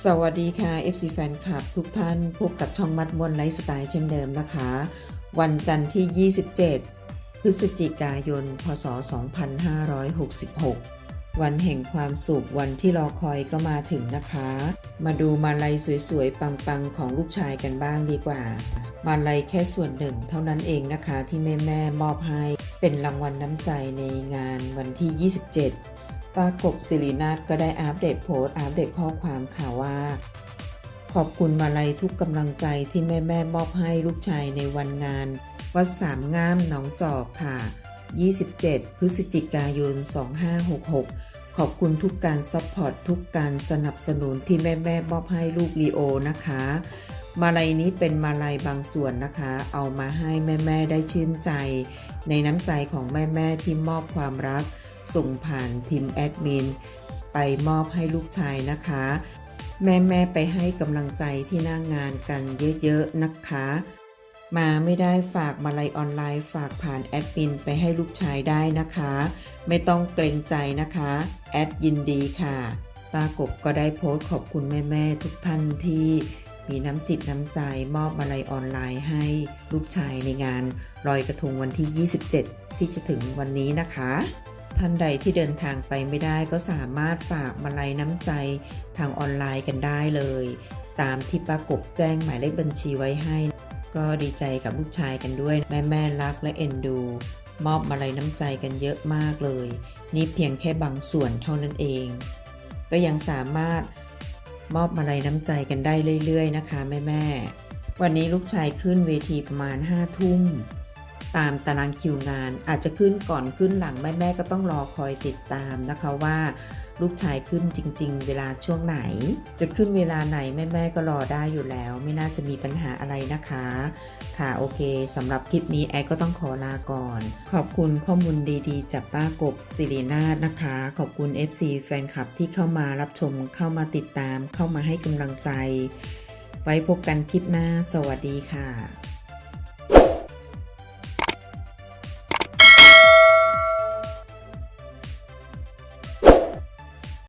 สวัสดีค่ะ FC แฟนคลับทุกท่านพบกับช่องมัดมวนไลฟ์สไตล์เช่นเดิมนะคะ วันจันทร์ที่ 27 พฤศจิกายน พศ 2566 วันแห่งความสุขวันที่รอคอยก็มาถึงนะคะ มาดูมาลัยสวยๆ ปังๆ ของลูกชายกันบ้างดีกว่า มาลัยแค่ส่วนหนึ่งเท่านั้นเองนะคะที่แม่แม่มอบให้เป็นรางวัลน้ำใจในงานวันที่ 27 ปากบสิรินาถก็ได้อัปเดตโพสต์อัปเดตข้อความค่ะว่า ขอบคุณมาลัยทุกกำลังใจที่แม่แม่มอบให้ลูกชายในวันงาน วัดสามงามหนองจอกค่ะ 27 พฤศจิกายน 2566 ขอบคุณทุกการซัพพอร์ตทุกการสนับสนุนที่แม่แม่มอบให้ลูกลีโอนะคะ มาลัยนี้เป็นมาลัยบางส่วนนะคะ เอามาให้แม่แม่ได้ชื่นใจ ในน้ำใจของแม่แม่ที่มอบความรัก ส่งผ่านทีมแอดมินไปมอบให้ลูกชายนะคะ แม่ๆไปให้กำลังใจที่หน้างงานกันเยอะๆนะคะ มาไม่ได้ฝากมาลัยออนไลน์ฝากผ่านแอดมินไปให้ลูกชายได้นะคะ ไม่ต้องเกรงใจนะคะ แอดยินดีค่ะปากบก็ได้โพสต์ขอบคุณแม่ๆทุกท่านที่มีน้ำจิตน้ำใจมอบมาลัยออนไลน์ให้ลูกชายในงานลอยกระทงวันที่ 27 ที่จะถึงวันนี้นะคะ ท่านใดที่เดินทางไปไม่ได้ก็สามารถฝากมาลัยน้ำใจทางออนไลน์กันได้เลย ตามที่ประกบแจ้งหมายเลขบัญชีไว้ให้ ก็ดีใจกับลูกชายกันด้วย แม่แม่รักและเอ็นดู มอบมาลัยน้ำใจกันเยอะมากเลย นี่เพียงแค่บางส่วนเท่านั้นเอง ก็ยังสามารถมอบมาลัยน้ำใจกันได้เรื่อยๆ นะคะแม่แม่วันนี้ลูกชายขึ้นเวทีประมาณ5ทุ่ม ตามตารางคิวงาน อาจจะขึ้นก่อนขึ้นหลังแม่แม่ก็ต้องรอคอยติดตามนะคะว่าลูกชายขึ้นจริง ๆ เวลาช่วงไหน จะขึ้นเวลาไหนแม่แม่ก็รอได้อยู่แล้ว ไม่น่าจะมีปัญหาอะไรนะคะ ค่ะโอเคสำหรับคลิปนี้แอดก็ต้องขอลาก่อน ขอบคุณข้อมูลดีๆ จากป้ากบสิรินาถนะคะ ขอบคุณ FC แฟนคลับที่เข้ามารับชมเข้ามาติดตามเข้ามาให้กำลังใจ ไว้พบกันคลิปหน้า สวัสดีค่ะ